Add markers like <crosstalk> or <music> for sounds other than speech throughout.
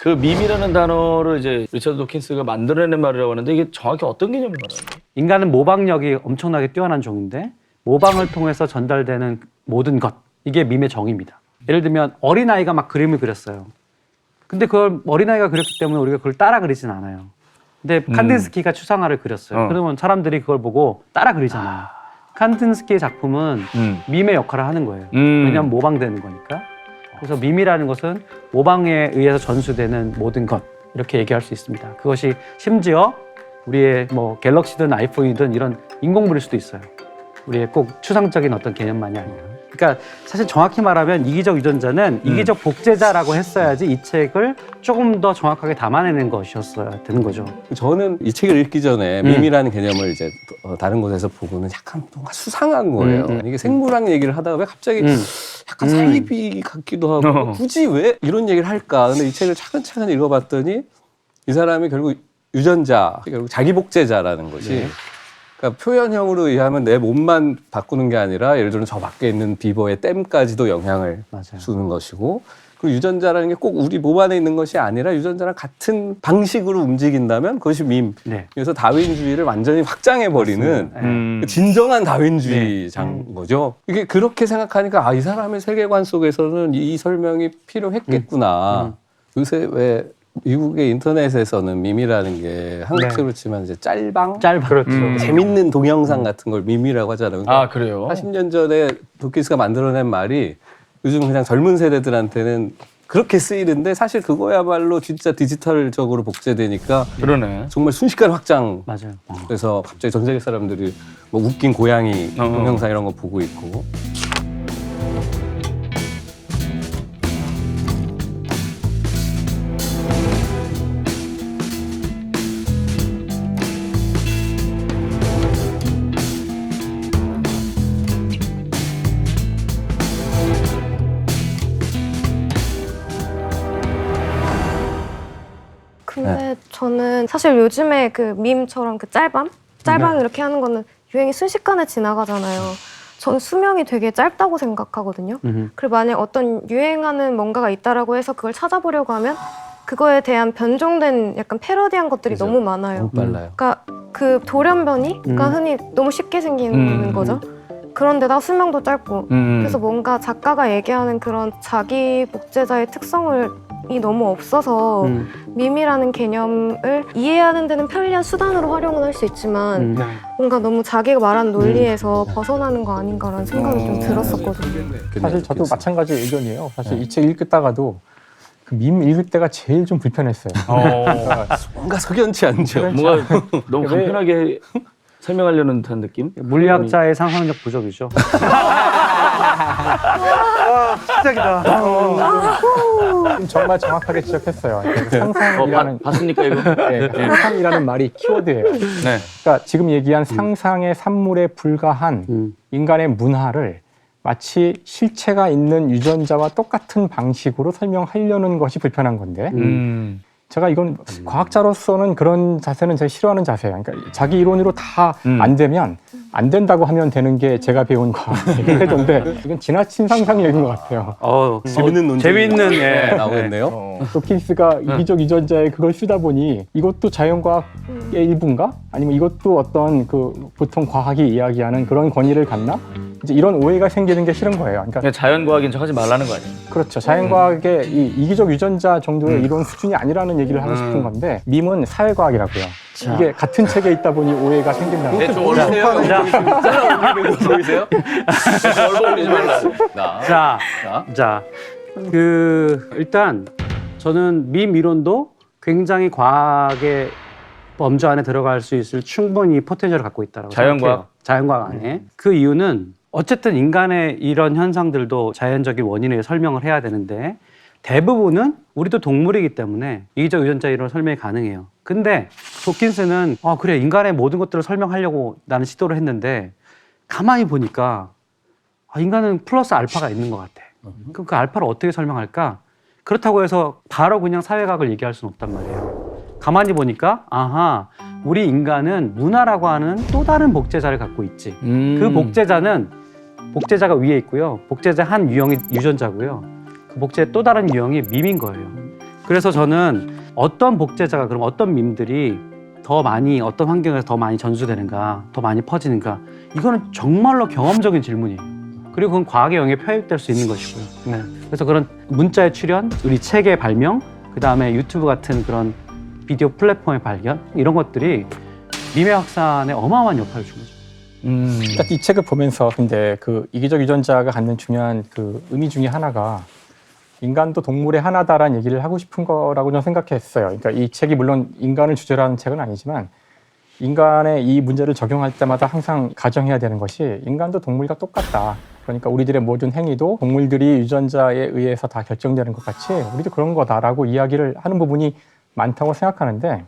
그 밈이라는 단어를 이제 리처드 도킨스가 만들어낸 말이라고 하는데 이게 정확히 어떤 개념을 말하는 거예요? 인간은 모방력이 엄청나게 뛰어난 종인데 모방을 통해서 전달되는 모든 것 이게 밈의 정의입니다. 예를 들면 어린아이가 막 그림을 그렸어요. 근데 그걸 어린아이가 그렸기 때문에 우리가 그걸 따라 그리진 않아요. 근데 칸딘스키가 추상화를 그렸어요. 어. 그러면 사람들이 그걸 보고 따라 그리잖아요. 칸딘스키의 작품은 음. 밈의 역할을 하는 거예요. 음. 왜냐하면 모방되는 거니까. 그래서 밈이라는 것은 모방에 의해서 전수되는 모든 것 이렇게 얘기할 수 있습니다. 그것이 심지어 우리의 뭐 갤럭시든 아이폰이든 이런 인공물일 수도 있어요. 우리의 꼭 추상적인 어떤 개념만이 아니라. 그러니까 사실 정확히 말하면 이기적 유전자는 음. 이기적 복제자라고 했어야지 이 책을 조금 더 정확하게 담아내는 것이었어야 되는 거죠. 저는 이 책을 읽기 전에 음. 밈이라는 개념을 이제 어, 다른 곳에서 보고는 약간 뭔가 수상한 거예요. 음, 음. 이게 생물학 얘기를 하다가 왜 갑자기 음. 약간 음. 사이비 같기도 하고 어. 굳이 왜 이런 얘기를 할까? 근데 이 책을 차근차근 읽어봤더니 이 사람이 결국 유전자, 결국 자기 복제자라는 것이 네. 그러니까 표현형으로 의하면 내 몸만 바꾸는 게 아니라 예를 들면 저 밖에 있는 비버의 댐까지도 영향을 맞아요. 주는 것이고 그 유전자라는 게 꼭 우리 몸 안에 있는 것이 아니라 유전자랑 같은 방식으로 움직인다면 그것이 밈. 네. 그래서 다윈주의를 완전히 확장해 버리는 네. 음. 진정한 다윈주의자인 거죠. 이게 그렇게 생각하니까 아 이 사람의 세계관 속에서는 이, 이 설명이 필요했겠구나. 요새 왜 미국의 인터넷에서는 밈이라는 게 한국식으로 치면 이제 짤방, 짧아. 그렇죠. 음. 재밌는 동영상 같은 걸 밈이라고 하잖아요. 아 그래요? 40년 전에 도키스가 만들어낸 말이 요즘 그냥 젊은 세대들한테는 그렇게 쓰이는데 사실 그거야말로 진짜 디지털적으로 복제되니까 그러네. 정말 순식간 확장. 맞아요. 그래서 갑자기 전 세계 사람들이 뭐 웃긴 고양이 어. 동영상 이런 거 보고 있고. 근데 저는 사실 요즘에 그 밈처럼 그 짤방? 짤방 이렇게 하는 거는 유행이 순식간에 지나가잖아요. 저는 수명이 되게 짧다고 생각하거든요. 음. 그리고 만약 어떤 유행하는 뭔가가 있다라고 해서 그걸 찾아보려고 하면 그거에 대한 변종된 약간 패러디한 것들이 그죠. 너무 많아요. 너무 빨라요. 그러니까 그 돌연변이가 음. 흔히 너무 쉽게 생기는 음. 거죠. 그런데다 수명도 짧고 음. 그래서 뭔가 작가가 얘기하는 그런 자기 복제자의 특성을 이 너무 없어서 음. 밈이라는 개념을 이해하는 데는 편리한 수단으로 활용은 할 수 있지만 음. 뭔가 너무 자기가 말한 논리에서 벗어나는 거 아닌가라는 생각이 좀 들었었거든요. 사실 저도 마찬가지 의견이에요. 사실 네. 이책 읽다가도 그 밈 읽을 때가 제일 좀 불편했어요. 어. <laughs> 뭔가 석연치 않죠. 뭔가 <laughs> 너무 왜- 간편하게 설명하려는 듯한 느낌? 물리학자의 상상력 부족이죠. <laughs> 시작이다. 정말 정확하게 지적했어요. 그러니까 어, 상상이라는 봐- 봤습니까 이거? 네, 상상이라는 말이 키워드예요. 네. 그러니까 지금 얘기한 상상의 산물에 불과한 음. 인간의 문화를 마치 실체가 있는 유전자와 똑같은 방식으로 설명하려는 것이 불편한 건데 음. 제가 이건 과학자로서는 그런 자세는 제가 싫어하는 자세예요. 그러니까 자기 이론으로 다 음. 안 되면 안 된다고 하면 되는 게 제가 배운 과학인데 <laughs> 이건 지나친 상상력인 것 같아요. 어, 재밌는 논쟁이 재밌는 예. 네, 나오겠네요. 도킨스가 이기적 유전자에 그걸 쓰다 보니 이것도 자연과학의 일부인가? 아니면 이것도 어떤 그 보통 과학이 이야기하는 그런 권위를 갖나? 이제 이런 오해가 생기는 게 싫은 거예요. 그러니까 그냥 자연과학인 척 하지 말라는 거 아니에요? 그렇죠. 자연과학의 이 이기적 유전자 정도의 이론 수준이 아니라는 얘기를 하고 싶은 건데 밈은 사회과학이라고요. 이게 같은 책에 있다 보니 오해가 네, 거죠. 좀 어울리세요? 보이세요? <laughs> 얼굴 올리지 말라. 나. 자, 자. 자, 그 일단 저는 밈 이론도 굉장히 과학의 범주 안에 들어갈 수 있을 충분히 포텐셜을 갖고 있다라고 자연과학? 생각해요. 자연과학 안에 그 이유는 어쨌든 인간의 이런 현상들도 자연적인 원인을 설명을 해야 되는데 대부분은 우리도 동물이기 때문에 이기적 유전자 이론을 설명이 가능해요. 근데 도킨스는 아 그래 인간의 모든 것들을 설명하려고 나는 시도를 했는데 가만히 보니까 아, 인간은 플러스 알파가 있는 것 같아. 그럼 그 알파를 어떻게 설명할까? 그렇다고 해서 바로 그냥 사회학을 얘기할 수는 없단 말이에요. 가만히 보니까 아하 우리 인간은 문화라고 하는 또 다른 복제자를 갖고 있지. 음. 그 복제자는 복제자가 위에 있고요. 복제자 한 유형이 유전자고요. 그 복제의 또 다른 유형이 밈인 거예요. 그래서 저는 어떤 복제자가 그럼 어떤 밈들이 더 많이 어떤 환경에서 더 많이 전수되는가, 더 많이 퍼지는가 이거는 정말로 경험적인 질문이에요. 그리고 그건 과학의 영역에 편입될 수 있는 것이고요. 네. 그래서 그런 문자의 출현, 우리 책의 발명, 그 다음에 유튜브 같은 그런 비디오 플랫폼의 발견 이런 것들이 밈의 확산에 어마어마한 역할을 준 거죠. 음. 그러니까 이 책을 보면서 근데 그 이기적 유전자가 갖는 중요한 그 의미 중에 하나가 인간도 동물의 하나다라는 얘기를 하고 싶은 거라고 저는 생각했어요. 그러니까 이 책이 물론 인간을 주제로 하는 책은 아니지만 인간의 이 문제를 적용할 때마다 항상 가정해야 되는 것이 인간도 동물과 똑같다. 그러니까 우리들의 모든 행위도 동물들이 유전자에 의해서 다 결정되는 것 같이 우리도 그런 거다라고 이야기를 하는 부분이 많다고 생각하는데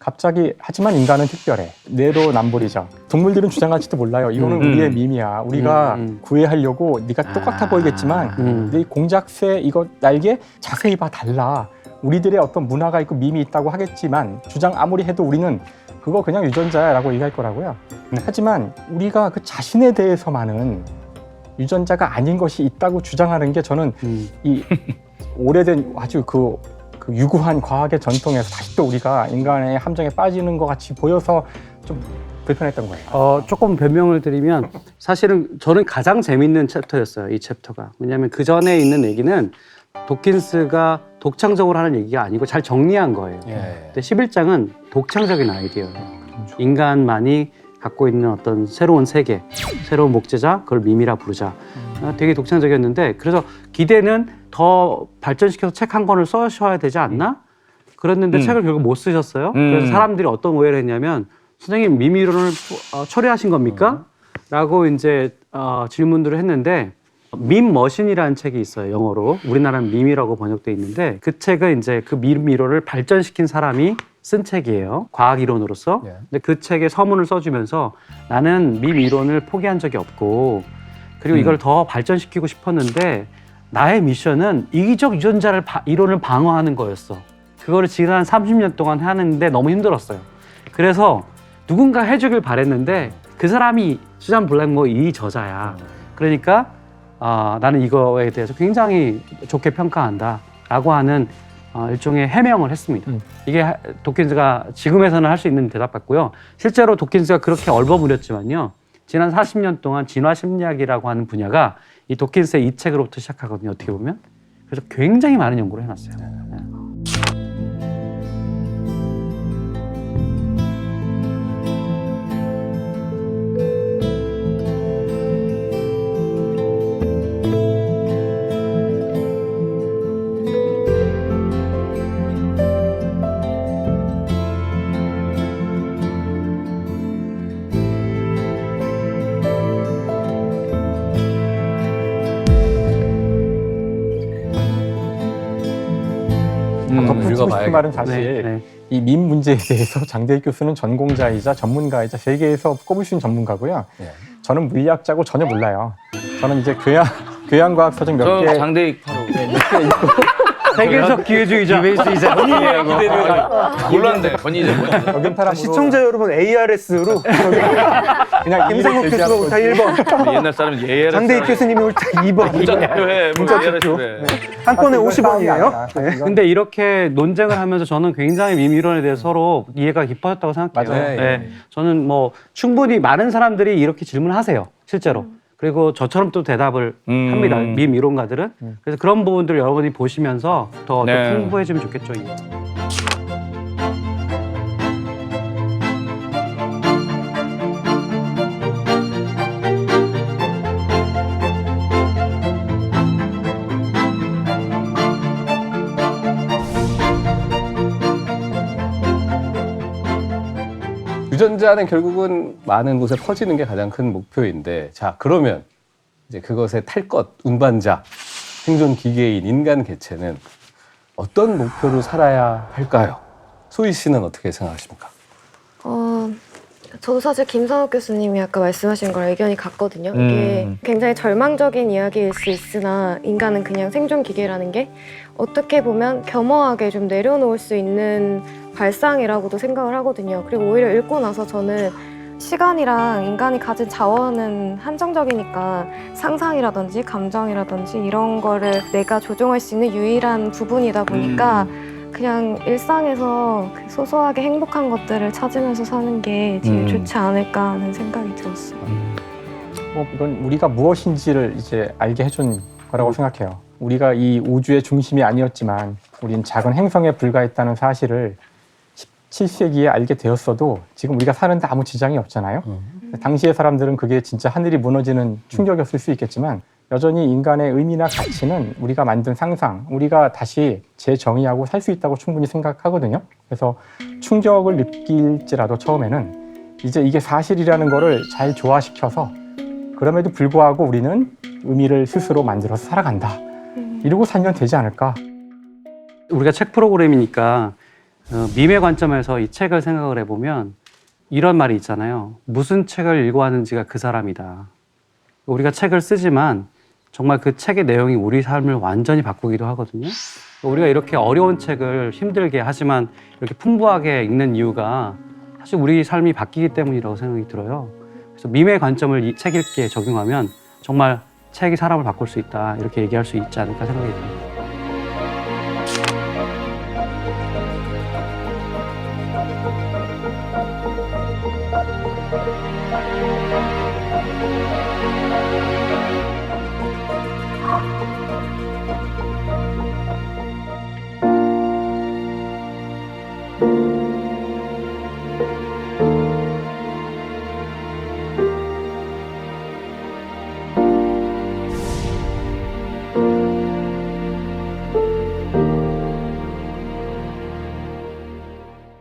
갑자기 하지만 인간은 특별해 내로남불이죠 동물들은 주장할지도 몰라요 이거는 음. 우리의 밈이야 우리가 음, 음. 구애하려고 네가 똑같아 아. 보이겠지만 음. 네 공작새 이거 날개 자세히 봐 달라 우리들의 어떤 문화가 있고 밈이 있다고 하겠지만 주장 아무리 해도 우리는 그거 그냥 유전자야라고 얘기할 거라고요 하지만 우리가 그 자신에 대해서만은 유전자가 아닌 것이 있다고 주장하는 게 저는 음. 이 오래된 아주 그, 그 유구한 과학의 전통에서 다시 또 우리가 인간의 함정에 빠지는 것 같이 보여서 좀 불편했던 거예요. 어, 조금 변명을 드리면 사실은 저는 가장 재밌는 챕터였어요. 이 챕터가. 왜냐하면 그 전에 있는 얘기는 도킨스가 독창적으로 하는 얘기가 아니고 잘 정리한 거예요. 예. 근데 11장은 독창적인 아이디어예요. 인간만이 갖고 있는 어떤 새로운 세계, 새로운 목재자, 그걸 밈이라 부르자. 아, 되게 독창적이었는데 그래서 기대는 더 발전시켜서 책 한 권을 써셔야 되지 않나? 그랬는데 음. 책을 결국 못 쓰셨어요. 음. 그래서 사람들이 어떤 오해를 했냐면 선생님 밈 이론을 어, 철회하신 겁니까? 라고 이제 어, 질문들을 했는데 밈 머신이라는 책이 있어요 영어로 우리나라는 밈이라고 번역돼 있는데 그 책은 이제 그밈 이론을 발전시킨 사람이 쓴 책이에요 과학 이론으로서 예. 근데 그 책에 서문을 써주면서 나는 밈 이론을 포기한 적이 없고 그리고 음. 이걸 더 발전시키고 싶었는데 나의 미션은 이기적 유전자를 바- 이론을 방어하는 거였어 그거를 지난 30년 동안 하는데 너무 힘들었어요 그래서 누군가 해주길 바랬는데 그 사람이 수잔 블랙모 이 저자야 그러니까 아, 나는 이거에 대해서 굉장히 좋게 평가한다라고 하는 어, 일종의 해명을 했습니다. 음. 이게 하- 도킨스가 지금에서는 할 수 있는 대답 같고요. 실제로 도킨스가 그렇게 얼버무렸지만요. 지난 40년 동안 진화 심리학이라고 하는 분야가 이 도킨스의 이 책으로부터 시작하거든요. 어떻게 보면. 그래서 굉장히 많은 연구를 해놨어요. 음. 덧붙이고 싶은. 말은 사실 네, 네. 이밈 문제에 대해서 <laughs> 장대익 교수는 전공자이자 전문가이자 세계에서 꼽을 수 있는 전문가고요. 예. 저는 물리학자고 전혀 몰라요. 저는 이제 교양 교양과학 서적 몇저 개. 장대익 바로 세계적 기회주의자. 기회주의자. 몰랐네 적은 사람으로 시청자 여러분 ARS로 <laughs> 그냥 김상욱 이해를 교수가 옳다 제시하는 1번, 옛날 사람은 예를 장대익 교수님이 옳다 2번. 문자 투표해 문자 투표. 한 건에 이건 싸움이 50원이에요. 아니라 사실 이건 근데 이렇게 논쟁을 하면서 저는 굉장히 밈 이론에 대해서 서로 이해가 깊어졌다고 생각해요. 맞아요. 네. 저는 뭐 충분히 많은 사람들이 이렇게 질문하세요. 실제로. 그리고 저처럼 또 대답을 음. 합니다. 밈 이론가들은. 그래서 그런 부분들 여러분이 보시면서 더, 더 네. 풍부해지면 좋겠죠. 이게. 유전자는 결국은 많은 곳에 퍼지는 게 가장 큰 목표인데 자 그러면 이제 그것의 탈것 운반자 생존 기계인 인간 개체는 어떤 목표로 살아야 할까요? 소희 씨는 어떻게 생각하십니까? 어, 저도 사실 김상욱 교수님이 아까 말씀하신 거랑 의견이 같거든요. 이게 음. 굉장히 절망적인 이야기일 수 있으나 인간은 그냥 생존 기계라는 게 어떻게 보면 겸허하게 좀 내려놓을 수 있는 발상이라고도 생각을 하거든요. 그리고 오히려 읽고 나서 저는 시간이랑 인간이 가진 자원은 한정적이니까 상상이라든지 감정이라든지 이런 거를 내가 조종할 수 있는 유일한 부분이다 보니까 그냥 일상에서 그 소소하게 행복한 것들을 찾으면서 사는 게 제일 음. 좋지 않을까 하는 생각이 들었어요. 뭐 이건 우리가 무엇인지를 이제 알게 해준 거라고 생각해요. 우리가 이 우주의 중심이 아니었지만 우린 작은 행성에 불과했다는 사실을 17세기에 알게 되었어도 지금 우리가 사는데 아무 지장이 없잖아요. 당시의 사람들은 그게 진짜 하늘이 무너지는 충격이었을 수 있겠지만 여전히 인간의 의미나 가치는 우리가 만든 상상, 우리가 다시 재정의하고 살 수 있다고 충분히 생각하거든요. 그래서 충격을 느낄지라도 처음에는 이제 이게 사실이라는 거를 잘 조화시켜서 그럼에도 불구하고 우리는 의미를 스스로 만들어서 살아간다. 이러고 살면 되지 않을까. 우리가 책 프로그램이니까 어, 밈의 관점에서 이 책을 생각을 해보면 이런 말이 있잖아요. 무슨 책을 읽어왔는지가 그 사람이다. 우리가 책을 쓰지만 정말 그 책의 내용이 우리 삶을 완전히 바꾸기도 하거든요. 우리가 이렇게 어려운 책을 힘들게 하지만 이렇게 풍부하게 읽는 이유가 사실 우리 삶이 바뀌기 때문이라고 생각이 들어요. 그래서 밈의 관점을 이 책 읽기에 적용하면 정말 책이 사람을 바꿀 수 있다 이렇게 얘기할 수 있지 않을까 생각이 듭니다.